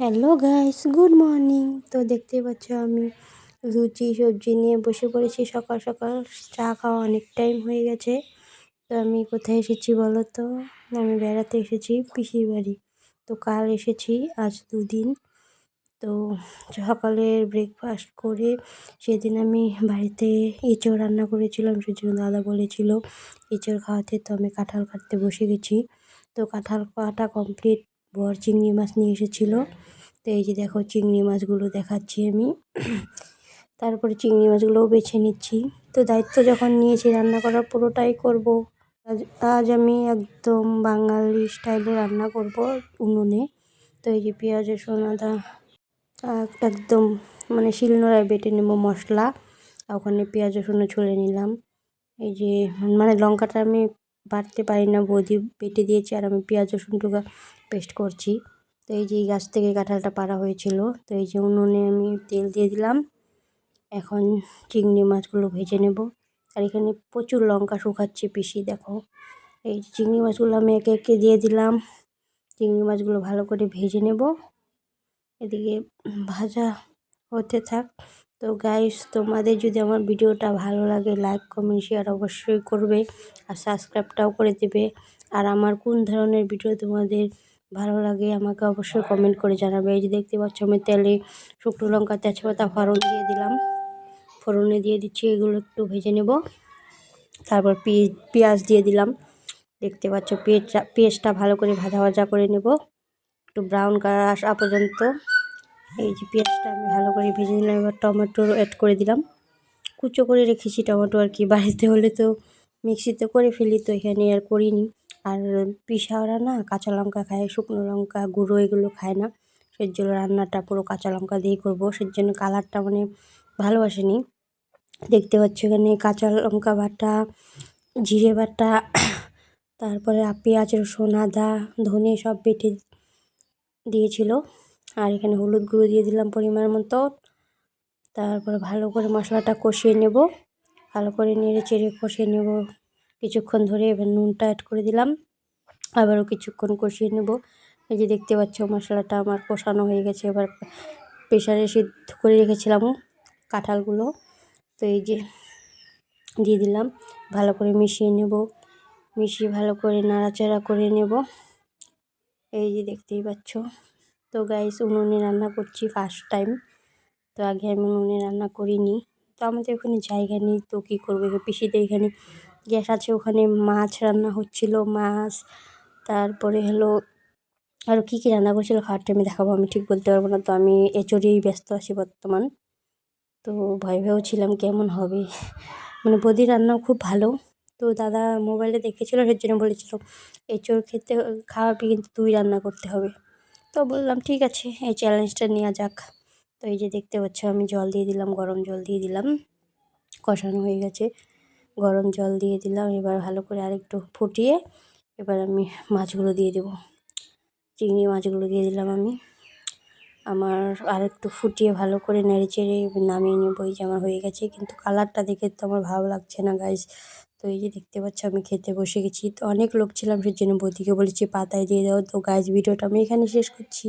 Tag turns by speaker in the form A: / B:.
A: Hello guys good morning তো দেখতে পাচ্ছ আমি লুচি সবজি নিয়ে বসে পড়েছি। সকাল সকাল চা খাওয়া অনেক টাইম হয়ে গেছে। তো আমি কোথায় এসেছি বলো তো? আমি বেড়াতে এসেছি পিসির বাড়ি। তো কাল এসেছি, আজ দুদিন। তো সকালের ব্রেকফাস্ট করে সেদিন আমি বাড়িতে এঁচড় রান্না করেছিলাম। সেজন্য দাদা বলেছিল, এঁচড় খাওয়াতে তো আমি কাঁঠাল কাটতে বসে গেছি। তো কাঁঠাল কাটা কমপ্লিট বর চিংড়ি মাছ নিয়ে এসেছিল। তো এই যে দেখো চিংড়ি মাছগুলো দেখাচ্ছি আমি। তারপরে চিংড়ি মাছগুলোও বেছে নিচ্ছি। তো দায়িত্ব যখন নিয়েছি রান্না করার পুরোটাই করব। আজ আজ আমি একদম বাঙালি স্টাইলে রান্না করব উনুনে। তো এই যে পেঁয়াজ, রসুন, আদা একদম মানে শিলনোড়ায় বেটে নেব মশলা। ওখানে পেঁয়াজ, রসুনও ছুলে নিলাম। এই যে মানে লঙ্কাটা আমি বাটতে পারি না, বৌদি বেটে দিয়েছি আর আমি পেঁয়াজ, রসুন রসুনটুকু পেস্ট করছি। তো এই যে এই গাছ থেকে কাঁঠালটা পাড়া হয়েছিল, তো এই যে উনুনে আমি তেল দিয়ে দিলাম। এখন চিংড়ি মাছগুলো ভেজে নেব। আর এখানে প্রচুর লঙ্কা শুকাচ্ছে পিসি, দেখো। এই চিংড়ি মাছগুলো আমি একে একে দিয়ে দিলাম। চিংড়ি মাছগুলো ভালো করে ভেজে নেব। এদিকে ভাজা হতে থাক। তো গাইস তোমাদের যদি আমার ভিডিওটা ভালো লাগে লাইক কমেন্ট শেয়ার অবশ্যই করবে আর সাবস্ক্রাইবটাও করে দেবে। আর আমার কোন ধরনের ভিডিও তোমাদের ভালো লাগে, আমাকে অবশ্যই কমেন্ট করে জানাবে। এই যে দেখতে পাচ্ছ, আমি তেলে শুকনো লঙ্কা, তেজপাতা, ফোড়ন দিয়ে দিলাম। ফোড়নে দিয়ে দিচ্ছি, এগুলো একটু ভেজে নেব। তারপর পেঁয়াজ দিয়ে দিলাম। দেখতে পাচ্ছ, পেঁয়াজটা পেঁয়াজটা ভালো করে ভাজা ভাজা করে নেব। একটু ব্রাউন কালার আসা পর্যন্ত। এই যে পেঁয়াজটা আমি ভালো করে ভেজে নিলাম, এবার টমেটো অ্যাড করে দিলাম। কুচো করে রেখেছি টমেটো আর কি, বাড়িতে হলে তো মিক্সিতে করে ফেলি, তো এখানে আর করিনি। আর পিসাওরা না কাঁচা লঙ্কা খায়, শুকনো লঙ্কা গুঁড়ো এগুলো খায় না। সেই জন্য রান্নাটা পুরো কাঁচা লঙ্কা দিয়েই করব। সেই জন্য কালারটা মানে ভালোবাসেনি। দেখতে পাচ্ছ এখানে কাঁচা লঙ্কা বাটা, জিরে বাটা, তারপরে পেঁয়াজ, রসুন, আদা, ধনে সব বেটে দিয়েছিল। আর এখানে হলুদ গুঁড়ো দিয়ে দিলাম পরিমাণ মতো। তারপরে ভালো করে মশলাটা কষিয়ে নেব। ভালো করে নেড়ে চেড়ে কষিয়ে নেব। কিছুক্ষণ ধরে এবার নুনটা অ্যাড করে দিলাম। আবারও কিছুক্ষণ কষিয়ে নেব। এই যে দেখতে পাচ্ছ মশলাটা আমার কষানো হয়ে গেছে। এবার প্রেশারে সিদ্ধ করে রেখেছিলাম কাঁঠালগুলো। তো এই যে দিয়ে দিলাম। ভালো করে মিশিয়ে নেব। মিশিয়ে ভালো করে নাড়াচাড়া করে নেব। এই যে দেখতেই পাচ্ছ তো গাইস উনুনে রান্না করছি ফার্স্ট টাইম তো আগে আমি উনুনে রান্না করিনি। তো আমাদের ওখানে জায়গা নেই, তো কী করব? পিসিতে এখানে গ্যাস আছে, ওখানে মাছ রান্না হচ্ছিল, মাছ। তারপরে হলো আরও কী কী রান্না করছিল খাওয়ার টাইমে দেখাবো, আমি ঠিক বলতে পারব না। তো আমি এচড়েই ব্যস্ত আছি বর্তমান। তো ভয় ভয়েও ছিলাম, কেমন হবে? মানে বদি রান্নাও খুব ভালো। তো দাদা মোবাইলে দেখেছিল সেই জন্য বলেছিল এচোর খেতে খাওয়াবি কিন্তু তুই রান্না করতে হবে। তো বললাম, ঠিক আছে, এই চ্যালেঞ্জটা নেওয়া যাক। তো এই যে দেখতে পাচ্ছ, আমি জল দিয়ে দিলাম, গরম জল দিয়ে দিলাম। কষানো হয়ে গেছে। গরম জল দিয়ে দিলাম, এবার ভালো করে আরেকটু ফুটিয়ে এবার আমি মাছগুলো দিয়ে দেব। চিংড়ি মাছগুলো দিয়ে দিলাম আমি। আমার আরেকটু ফুটিয়ে ভালো করে নেড়ে চেড়ে নামিয়ে নেব, এই যে আমার হয়ে গেছে। কিন্তু কালারটা দেখে তো আমার ভালো লাগছে না গাইস তো এই যে দেখতে পাচ্ছ, আমি খেতে বসে গেছি। তো অনেক লোক ছিলাম সেই জন্য বৌদিকে বলেছি, পাতায় দিয়ে দাও। তো গাছ ভিডিওটা আমি এখানে শেষ করছি।